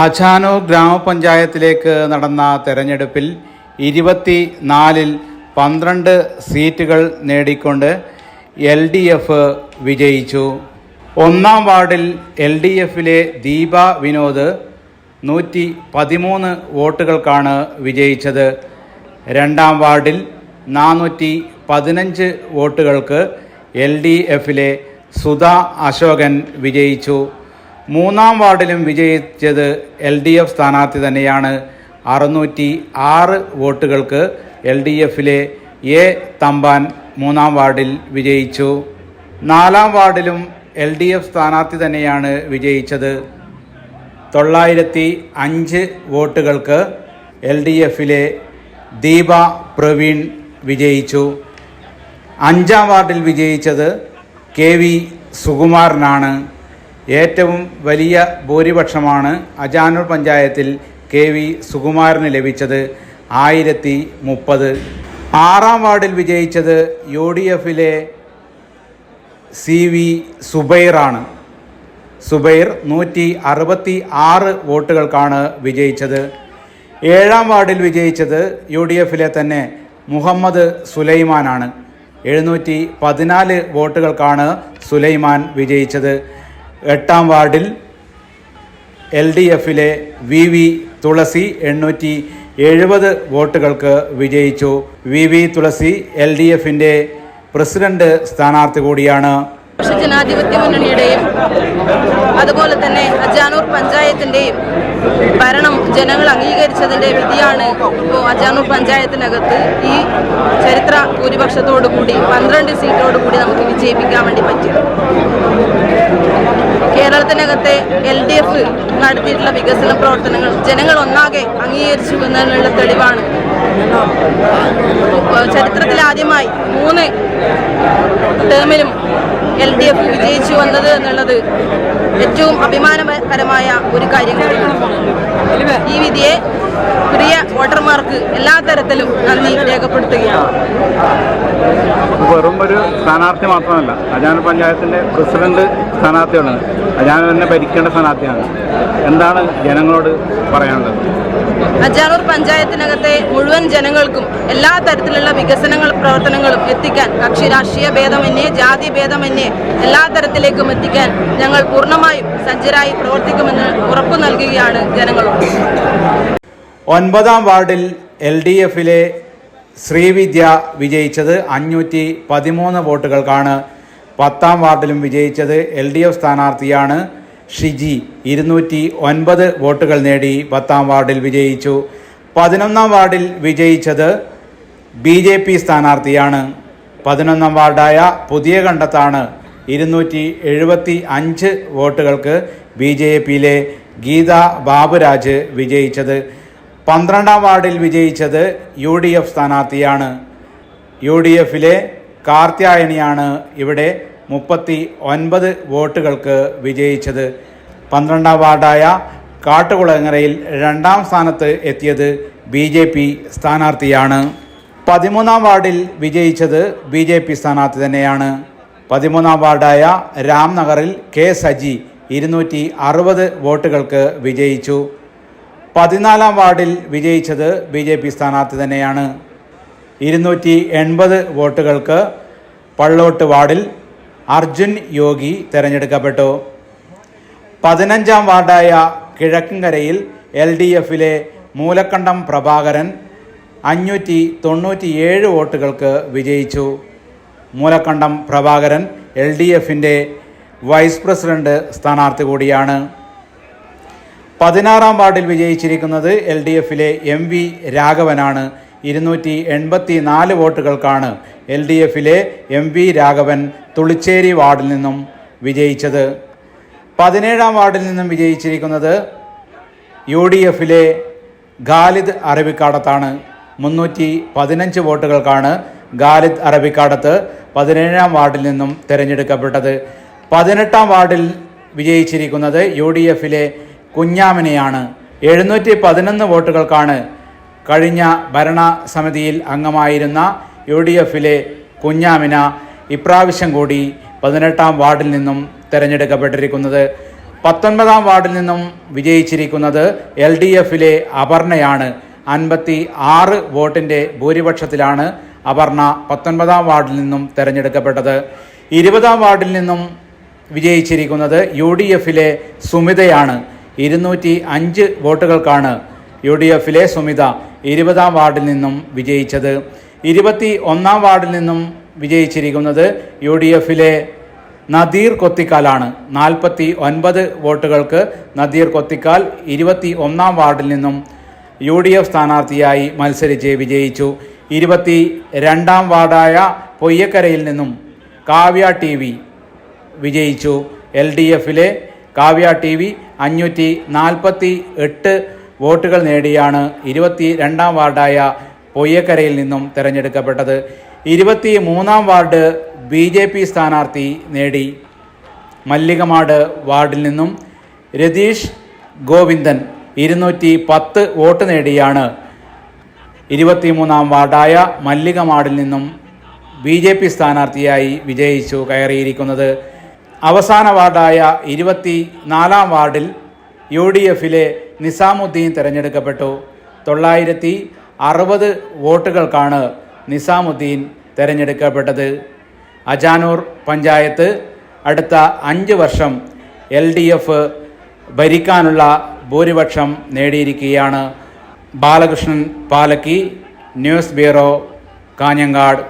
അഛാനൂർ ഗ്രാമപഞ്ചായത്തിലേക്ക് നടന്ന തെരഞ്ഞെടുപ്പിൽ ഇരുപത്തി നാലിൽ പന്ത്രണ്ട് സീറ്റുകൾ നേടിക്കൊണ്ട് എൽ ഡി എഫ് വിജയിച്ചു. ഒന്നാം വാർഡിൽ എൽ ഡി എഫിലെ ദീപ വിനോദ് നൂറ്റി പതിമൂന്ന് വോട്ടുകൾക്കാണ് വിജയിച്ചത്. രണ്ടാം വാർഡിൽ നാനൂറ്റി പതിനഞ്ച് വോട്ടുകൾക്ക് എൽ ഡി എഫിലെ സുധ അശോകൻ വിജയിച്ചു. മൂന്നാം വാർഡിലും വിജയിച്ചത് എൽ ഡി എഫ് സ്ഥാനാർത്ഥി തന്നെയാണ്. അറുന്നൂറ്റി ആറ് വോട്ടുകൾക്ക് എൽ ഡി എഫിലെ എ തമ്പാൻ മൂന്നാം വാർഡിൽ വിജയിച്ചു. നാലാം വാർഡിലും എൽ ഡി എഫ് സ്ഥാനാർത്ഥി തന്നെയാണ് വിജയിച്ചത്. തൊള്ളായിരത്തി അഞ്ച് വോട്ടുകൾക്ക് എൽ ഡി എഫിലെ ദീപ പ്രവീൺ വിജയിച്ചു. അഞ്ചാം വാർഡിൽ വിജയിച്ചത് കെ വി സുകുമാരനാണ്. ഏറ്റവും വലിയ ഭൂരിപക്ഷമാണ് അജാനൂർ പഞ്ചായത്തിൽ കെ വി സുകുമാരന് ലഭിച്ചത് ആയിരത്തി മുപ്പത്. ആറാം വാർഡിൽ വിജയിച്ചത് യു ഡി എഫിലെ സി വി സുബൈറാണ് സുബൈർ നൂറ്റി അറുപത്തി ആറ് വോട്ടുകൾക്കാണ് വിജയിച്ചത്. ഏഴാം വാർഡിൽ വിജയിച്ചത് യു ഡി എഫിലെ തന്നെ മുഹമ്മദ് സുലൈമാനാണ്. എഴുന്നൂറ്റി പതിനാല് വോട്ടുകൾക്കാണ് സുലൈമാൻ വിജയിച്ചത്. എട്ടാം വാർഡിൽ എൽ ഡി എഫിലെ വി വി തുളസി എണ്ണൂറ്റി എഴുപത് വോട്ടുകൾക്ക് വിജയിച്ചു. V V Thulasi L D എഫിന്റെ പ്രസിഡന്റ് സ്ഥാനാർത്ഥി കൂടിയാണ്. ജനാധിപത്യ മുന്നണിയുടെയും അതുപോലെ തന്നെ അജാനൂർ പഞ്ചായത്തിന്റെയും ഭരണം ജനങ്ങൾ അംഗീകരിച്ചതിന്റെ വിധിയാണ് ഇപ്പോൾ അജാനൂർ പഞ്ചായത്തിനകത്ത് ഈ ചരിത്ര ഭൂരിപക്ഷത്തോടു കൂടി പന്ത്രണ്ട് സീറ്റോടു കൂടി നമുക്ക് വിജയിപ്പിക്കാൻ വേണ്ടി പറ്റി കേരളത്തിനകത്തെ എൽ ഡി എഫ് നടത്തിയിട്ടുള്ള വികസന പ്രവർത്തനങ്ങൾ ജനങ്ങൾ ഒന്നാകെ അംഗീകരിച്ചു എന്നതിനുള്ള തെളിവാണ്. ചരിത്രത്തിൽ ആദ്യമായി മൂന്ന് ടേമിലും എൽ ഡി എഫ് വിജയിച്ചു വന്നത് എന്നുള്ളത് ഏറ്റവും അഭിമാനകരമായ ഒരു കാര്യം ഈ വിധിയെ വോട്ടർമാർക്ക് എല്ലാ തരത്തിലും നന്ദി രേഖപ്പെടുത്തുകയാണ്. വെറും ഒരു സ്ഥാനാർത്ഥി മാത്രമല്ല അജാന പഞ്ചായത്തിന്റെ പ്രസിഡന്റ് സ്ഥാനാർത്ഥിയാണ് അജാന തന്നെ ഭരിക്കേണ്ട സ്ഥാനാർത്ഥിയാണ്. എന്താണ് ജനങ്ങളോട് പറയാനുള്ളത്? അജാനൂർ പഞ്ചായത്തിനകത്തെ മുഴുവൻ ജനങ്ങൾക്കും എല്ലാ തരത്തിലുള്ള വികസനങ്ങൾ പ്രവർത്തനങ്ങളും എത്തിക്കാൻ കക്ഷി രാഷ്ട്രീയ ഭേദമന്യേ ജാതി ഭേദമന്യേ എല്ലാ തരത്തിലേക്കും എത്തിക്കാൻ ഞങ്ങൾ പൂർണമായും സജ്ജരായി പ്രവർത്തിക്കുമെന്ന് ഉറപ്പു നൽകുകയാണ് ജനങ്ങളോട്. ഒൻപതാം വാർഡിൽ എൽ ഡി എഫിലെ ശ്രീവിദ്യ വിജയിച്ചത് അഞ്ഞൂറ്റി പതിമൂന്ന് വോട്ടുകൾക്കാണ്. പത്താം വാർഡിലും വിജയിച്ചത് എൽ ഡി എഫ് സ്ഥാനാർത്ഥിയാണ് ഷിജി. ഇരുന്നൂറ്റി ഒൻപത് വോട്ടുകൾ നേടി പത്താം വാർഡിൽ വിജയിച്ചു. പതിനൊന്നാം വാർഡിൽ വിജയിച്ചത് ബി ജെ പി സ്ഥാനാർത്ഥിയാണ്. പതിനൊന്നാം വാർഡായ പുതിയ കണ്ടത്താണ് ഇരുന്നൂറ്റി എഴുപത്തി അഞ്ച് വോട്ടുകൾക്ക് ബി ജെ പിയിലെ ഗീത ബാബുരാജ് വിജയിച്ചത്. പന്ത്രണ്ടാം വാർഡിൽ വിജയിച്ചത് യു ഡി എഫ് സ്ഥാനാർത്ഥിയാണ്. യു ഡി എഫിലെ കാർത്യായനിയാണ് ഇവിടെ മുപ്പത്തി ഒൻപത് വോട്ടുകൾക്ക് വിജയിച്ചത്. പന്ത്രണ്ടാം വാർഡായ കാട്ടുകുളങ്ങരയിൽ രണ്ടാം സ്ഥാനത്ത് എത്തിയത് ബി ജെ പി സ്ഥാനാർത്ഥിയാണ്. പതിമൂന്നാം വാർഡിൽ വിജയിച്ചത് ബി ജെ പി സ്ഥാനാർത്ഥി തന്നെയാണ്. പതിമൂന്നാം വാർഡായ രാംനഗറിൽ കെ സജി ഇരുന്നൂറ്റി അറുപത് വോട്ടുകൾക്ക് വിജയിച്ചു. പതിനാലാം വാർഡിൽ വിജയിച്ചത് ബി ജെ പി സ്ഥാനാർത്ഥി തന്നെയാണ്. ഇരുന്നൂറ്റി എൺപത് വോട്ടുകൾക്ക് പള്ളോട്ട് വാർഡിൽ അർജുൻ യോഗി തിരഞ്ഞെടുക്കപ്പെട്ടു. പതിനഞ്ചാം വാർഡായ കിഴക്കങ്കരയിൽ എൽ ഡി എഫിലെ മൂലക്കണ്ടം പ്രഭാകരൻ അഞ്ഞൂറ്റി തൊണ്ണൂറ്റിയേഴ് വോട്ടുകൾക്ക് വിജയിച്ചു. മൂലക്കണ്ടം പ്രഭാകരൻ എൽ ഡി എഫിന്റെ വൈസ് പ്രസിഡന്റ് സ്ഥാനാർത്ഥി കൂടിയാണ്. പതിനാറാം വാർഡിൽ വിജയിച്ചിരിക്കുന്നത് എൽ ഡി എഫിലെ എം വി രാഘവനാണ്. ഇരുന്നൂറ്റി എൺപത്തി നാല് വോട്ടുകൾക്കാണ് എൽ ഡി എഫിലെ എം വി രാഘവൻ തുളിച്ചേരി വാർഡിൽ നിന്നും വിജയിച്ചത്. പതിനേഴാം വാർഡിൽ നിന്നും വിജയിച്ചിരിക്കുന്നത് യു ഡി എഫിലെ ഖാലിദ് അറബിക്കാടത്താണ്. മുന്നൂറ്റി പതിനഞ്ച് വോട്ടുകൾക്കാണ് ഖാലിദ് അറബിക്കാടത്ത് പതിനേഴാം വാർഡിൽ നിന്നും തിരഞ്ഞെടുക്കപ്പെട്ടത്. പതിനെട്ടാം വാർഡിൽ വിജയിച്ചിരിക്കുന്നത് യു ഡി എഫിലെ കുഞ്ഞാമിനെയാണ് എഴുന്നൂറ്റി പതിനൊന്ന് വോട്ടുകൾക്കാണ് കഴിഞ്ഞ ഭരണസമിതിയിൽ അംഗമായിരുന്ന യു ഡി എഫിലെ കുഞ്ഞാമിന ഇപ്രാവശ്യം കൂടി പതിനെട്ടാം വാർഡിൽ നിന്നും തിരഞ്ഞെടുക്കപ്പെട്ടിരിക്കുന്നത്. പത്തൊൻപതാം വാർഡിൽ നിന്നും വിജയിച്ചിരിക്കുന്നത് എൽ ഡി എഫിലെ അപർണയാണ്. അൻപത്തി ആറ് വോട്ടിന്റെ ഭൂരിപക്ഷത്തിലാണ് അപർണ പത്തൊൻപതാം വാർഡിൽ നിന്നും തിരഞ്ഞെടുക്കപ്പെട്ടത്. ഇരുപതാം വാർഡിൽ നിന്നും വിജയിച്ചിരിക്കുന്നത് യു ഡി എഫിലെ സുമിതയാണ്. ഇരുന്നൂറ്റി അഞ്ച് വോട്ടുകൾക്കാണ് യു ഡി എഫിലെ സുമിത ഇരുപതാം വാർഡിൽ നിന്നും വിജയിച്ചത്. ഇരുപത്തി ഒന്നാം വാർഡിൽ നിന്നും വിജയിച്ചിരിക്കുന്നത് യു ഡി എഫിലെ നദീർ കൊത്തിക്കാലാണ്. നാൽപ്പത്തി ഒൻപത് വോട്ടുകൾക്ക് നദീർ കൊത്തിക്കാൽ ഇരുപത്തി ഒന്നാം വാർഡിൽ നിന്നും യു ഡി എഫ് സ്ഥാനാർത്ഥിയായി മത്സരിച്ച് വിജയിച്ചു. ഇരുപത്തി രണ്ടാം വാർഡായ പൊയ്യക്കരയിൽ നിന്നും കാവ്യ ടി വി വിജയിച്ചു. എൽ ഡി എഫിലെ കാവ്യ ടി വി അഞ്ഞൂറ്റി നാൽപ്പത്തി എട്ട് വോട്ടുകൾ നേടിയാണ് ഇരുപത്തി രണ്ടാം വാർഡായ പൊയ്യക്കരയിൽ നിന്നും തിരഞ്ഞെടുക്കപ്പെട്ടത്. ഇരുപത്തി മൂന്നാം വാർഡ് ബി ജെ പി സ്ഥാനാർത്ഥി നേടി. മല്ലികമാട് വാർഡിൽ നിന്നും രതീഷ് ഗോവിന്ദൻ ഇരുന്നൂറ്റി പത്ത് വോട്ട് നേടിയാണ്. ഇരുപത്തിമൂന്നാം വാർഡായ മല്ലികമാടിൽ നിന്നും ബി ജെ പി സ്ഥാനാർത്ഥിയായി വിജയിച്ചു കയറിയിരിക്കുന്നത്. അവസാന വാർഡായ ഇരുപത്തി നാലാം വാർഡിൽ യു ഡി എഫിലെ നിസാമുദ്ദീൻ തിരഞ്ഞെടുക്കപ്പെട്ടു. തൊള്ളായിരത്തി അറുപത് വോട്ടുകൾക്കാണ് നിസാമുദ്ദീൻ തിരഞ്ഞെടുക്കപ്പെട്ടത്. അജാനൂർ പഞ്ചായത്ത് അടുത്ത അഞ്ച് വർഷം എൽ ഡി എഫ് ഭരിക്കാനുള്ള ഭൂരിപക്ഷം നേടിയിരിക്കുകയാണ്. Balakrishnan Palakki news bureau Kanhangad.